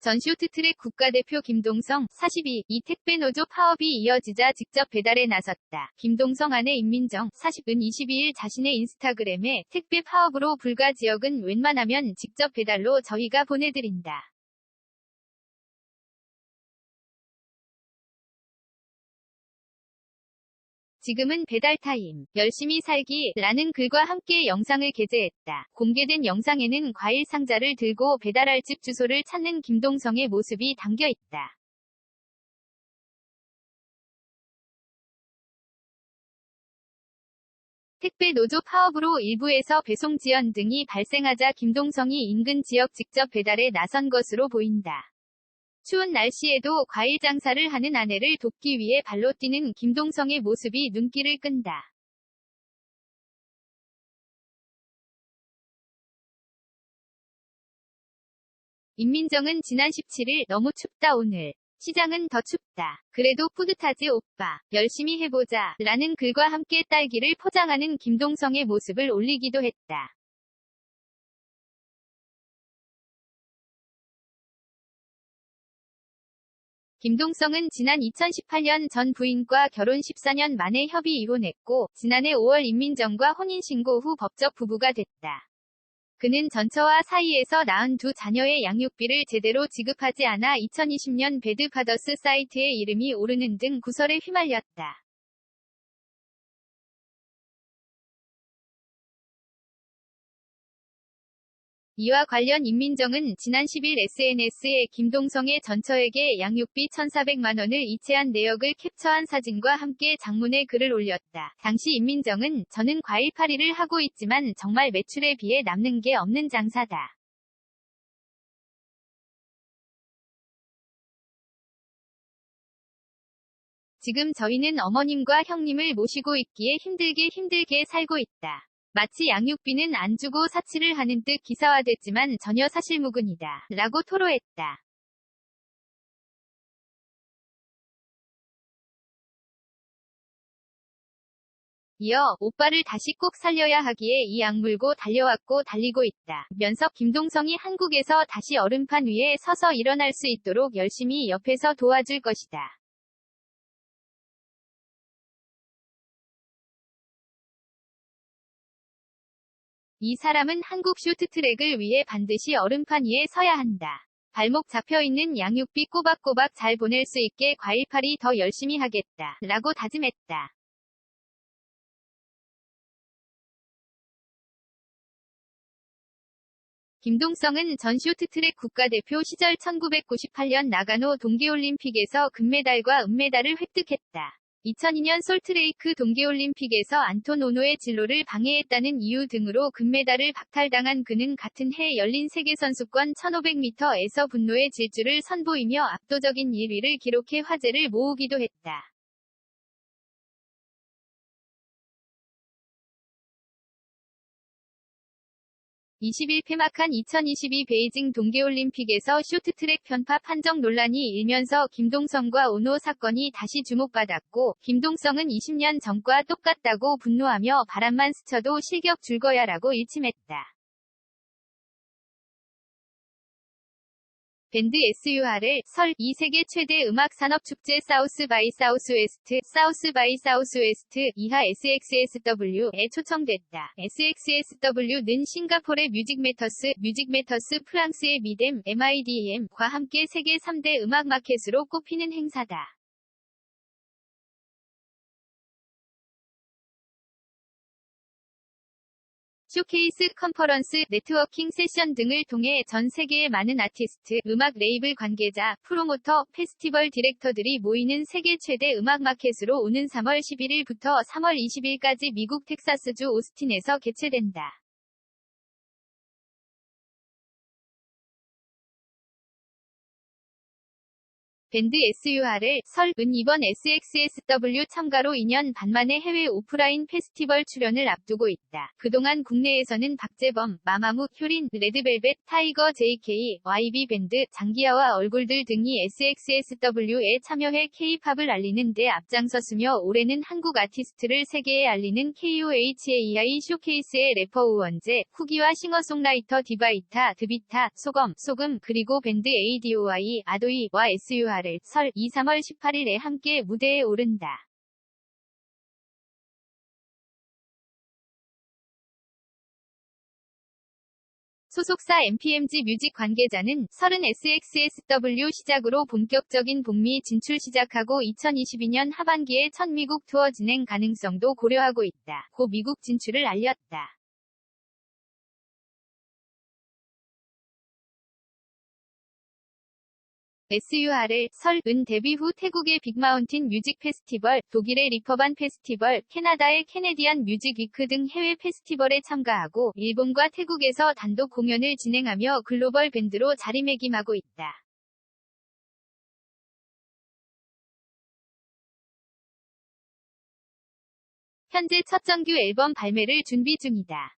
전 쇼트트랙 국가대표 김동성 42, 이 택배 노조 파업이 이어지자 직접 배달에 나섰다. 김동성 아내 임민정 40은 22일 자신의 인스타그램에 택배 파업으로 불가 지역은 웬만하면 직접 배달로 저희가 보내드린다. 지금은 배달 타임, 열심히 살기 라는 글과 함께 영상을 게재했다. 공개된 영상에는 과일 상자를 들고 배달할 집 주소를 찾는 김동성의 모습이 담겨 있다. 택배 노조 파업으로 일부에서 배송 지연 등이 발생하자 김동성이 인근 지역 직접 배달에 나선 것으로 보인다. 추운 날씨에도 과일 장사를 하는 아내를 돕기 위해 발로 뛰는 김동성의 모습이 눈길을 끈다. 임민정은 지난 17일 너무 춥다 오늘. 시장은 더 춥다. 그래도 뿌듯하지 오빠. 열심히 해보자. 라는 글과 함께 딸기를 포장하는 김동성의 모습을 올리기도 했다. 김동성은 지난 2018년 전 부인과 결혼 14년 만에 협의 이혼했고 지난해 5월 인민정과 혼인신고 후 법적 부부가 됐다. 그는 전처와 사이에서 낳은 두 자녀의 양육비를 제대로 지급하지 않아 2020년 배드파더스 사이트에 이름이 오르는 등 구설에 휘말렸다. 이와 관련 임민정은 지난 10일 SNS에 김동성의 전처에게 양육비 1,400만원을 이체한 내역을 캡처한 사진과 함께 장문의 글을 올렸다. 당시 임민정은 저는 과일 파리를 하고 있지만 정말 매출에 비해 남는 게 없는 장사다. 지금 저희는 어머님과 형님을 모시고 있기에 힘들게 힘들게 살고 있다. 마치 양육비는 안 주고 사치를 하는 듯 기사화됐지만 전혀 사실무근이다. 라고 토로했다. 이어 오빠를 다시 꼭 살려야 하기에 이 악물고 달려왔고 달리고 있다. 면석 김동성이 한국에서 다시 얼음판 위에 서서 일어날 수 있도록 열심히 옆에서 도와줄 것이다. 이 사람은 한국 쇼트트랙을 위해 반드시 얼음판 위에 서야 한다. 발목 잡혀있는 양육비 꼬박꼬박 잘 보낼 수 있게 과일팔이 더 열심히 하겠다. 라고 다짐했다. 김동성은 전 쇼트트랙 국가대표 시절 1998년 나가노 동계올림픽에서 금메달과 은메달을 획득했다. 2002년 솔트레이크 동계올림픽에서 안톤 오노의 진로를 방해했다는 이유 등으로 금메달을 박탈당한 그는 같은 해 열린 세계선수권 1500m에서 분노의 질주를 선보이며 압도적인 1위를 기록해 화제를 모으기도 했다. (21) 폐막한 2022 베이징 동계올림픽에서 쇼트트랙 편파 판정 논란이 일면서 김동성과 오노 사건이 다시 주목받았고 김동성은 20년 전과 똑같다고 분노하며 바람만 스쳐도 실격 줄 거야라고 일침했다. 밴드 SUR을 설 2세계 최대 음악 산업 축제 사우스 바이 사우스 웨스트 사우스 바이 사우스 웨스트 이하 SXSW에 초청됐다. SXSW는 싱가포르의 뮤직 메터스, 뮤직 메터스 프랑스의 미뎀, MIDM과 함께 세계 3대 음악 마켓으로 꼽히는 행사다. 쇼케이스 컨퍼런스, 네트워킹 세션 등을 통해 전 세계의 많은 아티스트, 음악 레이블 관계자, 프로모터, 페스티벌 디렉터들이 모이는 세계 최대 음악 마켓으로 오는 3월 11일부터 3월 20일까지 미국 텍사스주 오스틴에서 개최된다. 밴드 SURL, 설, 은 이번 SXSW 참가로 2년 반 만에 해외 오프라인 페스티벌 출연을 앞두고 있다. 그동안 국내에서는 박재범, 마마무, 효린, 레드벨벳, 타이거 JK, YB 밴드, 장기하와 얼굴들 등이 SXSW에 참여해 K-팝을 알리는 데 앞장섰으며 올해는 한국 아티스트를 세계에 알리는 KOHAI 쇼케이스의 래퍼 우원재, 쿠기와 싱어송라이터 디바이타, 드비타, 소검, 소금, 그리고 밴드 ADOI, 아도이와 SUR 를설 2, 3월 18일에 함께 무대에 오른다. 소속사 MPMG 뮤직 관계자는 30 SXSW 시작으로 본격적인 북미 진출 시작하고 2022년 하반기에 첫 미국 투어 진행 가능성도 고려하고 있다. 고 미국 진출을 알렸다. SURL, 설, 은 데뷔 후 태국의 빅마운틴 뮤직 페스티벌, 독일의 리퍼반 페스티벌, 캐나다의 캐네디안 뮤직 위크 등 해외 페스티벌에 참가하고 일본과 태국에서 단독 공연을 진행하며 글로벌 밴드로 자리매김하고 있다. 현재 첫 정규 앨범 발매를 준비 중이다.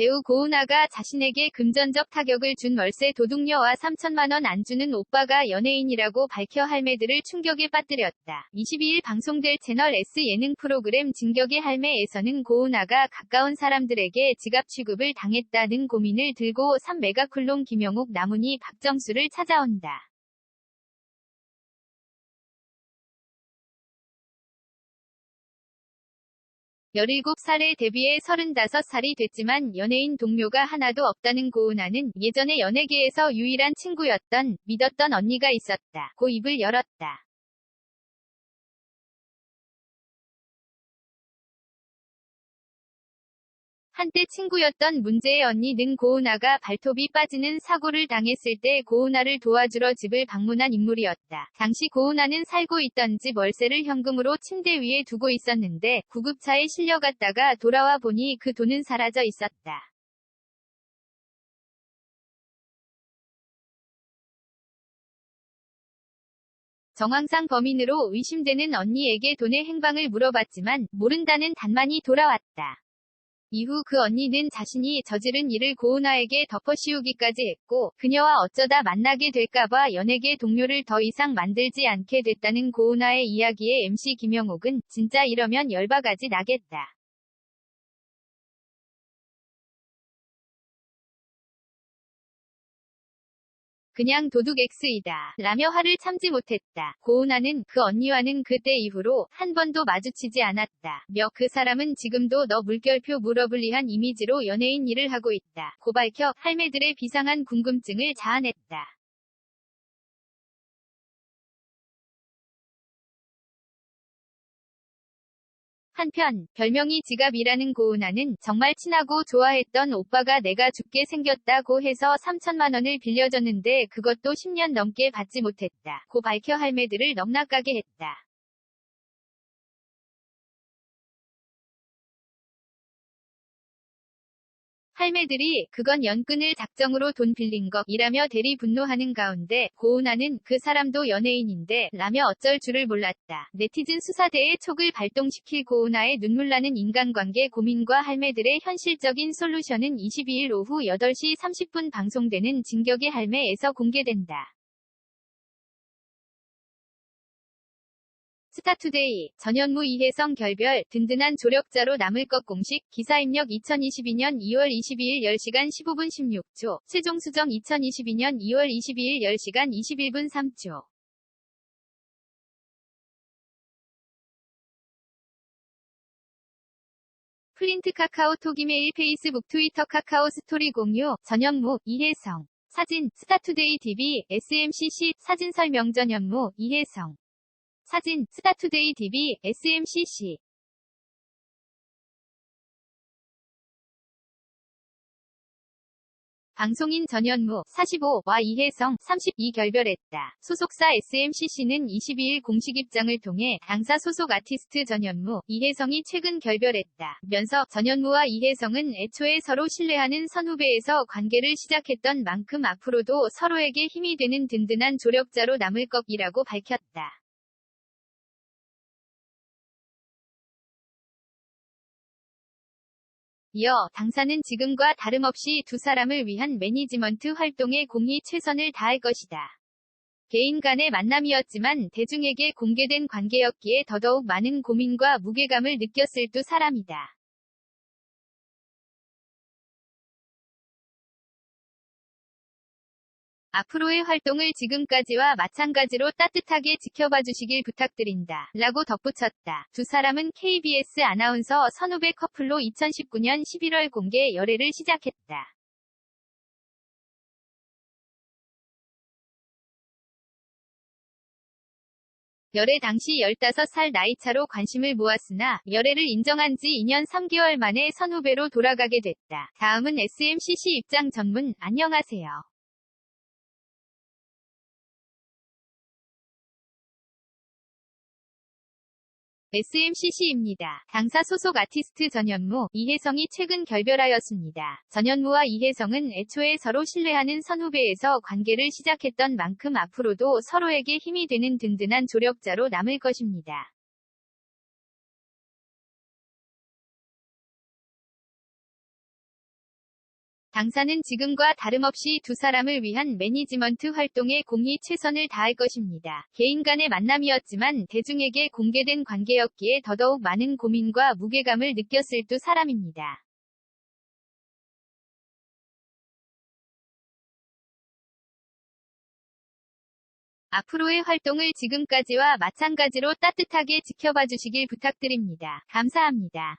배우 고은아가 자신에게 금전적 타격을 준 월세 도둑녀와 3천만원 안 주는 오빠가 연예인이라고 밝혀 할매들을 충격에 빠뜨렸다. 22일 방송될 채널 S 예능 프로그램 진격의 할매에서는 고은아가 가까운 사람들에게 지갑 취급을 당했다는 고민을 들고 3메가쿨롱 김영욱 나문희 박정수를 찾아온다. 17살에 데뷔해 35살이 됐지만 연예인 동료가 하나도 없다는 고은아는 예전에 연예계에서 유일한 친구였던 믿었던 언니가 있었다. 고 입을 열었다. 한때 친구였던 문제의 언니 는 고은아가 발톱이 빠지는 사고를 당했을 때 고은아를 도와주러 집을 방문한 인물이었다. 당시 고은아는 살고 있던 집 월세를 현금으로 침대 위에 두고 있었는데 구급차에 실려갔다가 돌아와 보니 그 돈은 사라져 있었다. 정황상 범인으로 의심되는 언니에게 돈의 행방을 물어봤지만 모른다는 단만이 돌아왔다. 이후 그 언니는 자신이 저지른 일을 고은아에게 덮어씌우기까지 했고 그녀와 어쩌다 만나게 될까봐 연예계 동료를 더 이상 만들지 않게 됐다는 고은아의 이야기에 MC 김영옥은 진짜 이러면 열바가지 나겠다. 그냥 도둑 X이다. 라며 화를 참지 못했다. 고은아는 그 언니와는 그때 이후로 한 번도 마주치지 않았다. 며 그 사람은 지금도 너 물결표 물어불리한 이미지로 연예인 일을 하고 있다. 고 밝혀 할매들의 비상한 궁금증을 자아냈다. 한편 별명이 지갑이라는 고은아는 정말 친하고 좋아했던 오빠가 내가 죽게 생겼다고 해서 3천만 원을 빌려줬는데 그것도 10년 넘게 받지 못했다. 고 밝혀 할매들을 넉넉하게 했다. 할매들이 그건 연끈을 작정으로 돈 빌린 것이라며 대리 분노하는 가운데 고은아는 그 사람도 연예인인데 라며 어쩔 줄을 몰랐다. 네티즌 수사대의 촉을 발동시킬 고은아의 눈물나는 인간관계 고민과 할매들의 현실적인 솔루션은 22일 오후 8시 30분 방송되는 진격의 할매에서 공개된다. 스타투데이, 전현무 이혜성 결별, 든든한 조력자로 남을 것 공식, 기사 입력 2022년 2월 22일 10시간 15분 16초, 최종 수정 2022년 2월 22일 10시간 21분 3초. 프린트 카카오톡 이메일 페이스북 트위터 카카오 스토리 공유, 전현무, 이혜성. 사진, 스타투데이 TV, SMCC, 사진 설명 전현무, 이혜성. 사진, 스타투데이 DB, SMCC 방송인 전현무 45와 이혜성 32 결별했다. 소속사 SMCC는 22일 공식 입장을 통해 당사 소속 아티스트 전현무, 이혜성이 최근 결별했다. 면서 전현무와 이혜성은 애초에 서로 신뢰하는 선후배에서 관계를 시작했던 만큼 앞으로도 서로에게 힘이 되는 든든한 조력자로 남을 것이라고 밝혔다. 이어 당사는 지금과 다름없이 두 사람을 위한 매니지먼트 활동에 공히 최선을 다할 것이다. 개인 간의 만남이었지만 대중에게 공개된 관계였기에 더더욱 많은 고민과 무게감을 느꼈을 두 사람이다. 앞으로의 활동을 지금까지와 마찬가지로 따뜻하게 지켜봐 주시길 부탁드린다. 라고 덧붙였다. 두 사람은 KBS 아나운서 선후배 커플로 2019년 11월 공개 열애를 시작했다. 열애 당시 15살 나이차로 관심을 모았으나 열애를 인정한 지 2년 3개월 만에 선후배로 돌아가게 됐다. 다음은 SMCC 입장 전문 안녕하세요. SMCC입니다. 당사 소속 아티스트 전현무, 이혜성이 최근 결별하였습니다. 전현무와 이혜성은 애초에 서로 신뢰하는 선후배에서 관계를 시작했던 만큼 앞으로도 서로에게 힘이 되는 든든한 조력자로 남을 것입니다. 당사는 지금과 다름없이 두 사람을 위한 매니지먼트 활동에 공히 최선을 다할 것입니다. 개인 간의 만남이었지만 대중에게 공개된 관계였기에 더더욱 많은 고민과 무게감을 느꼈을 두 사람입니다. 앞으로의 활동을 지금까지와 마찬가지로 따뜻하게 지켜봐 주시길 부탁드립니다. 감사합니다.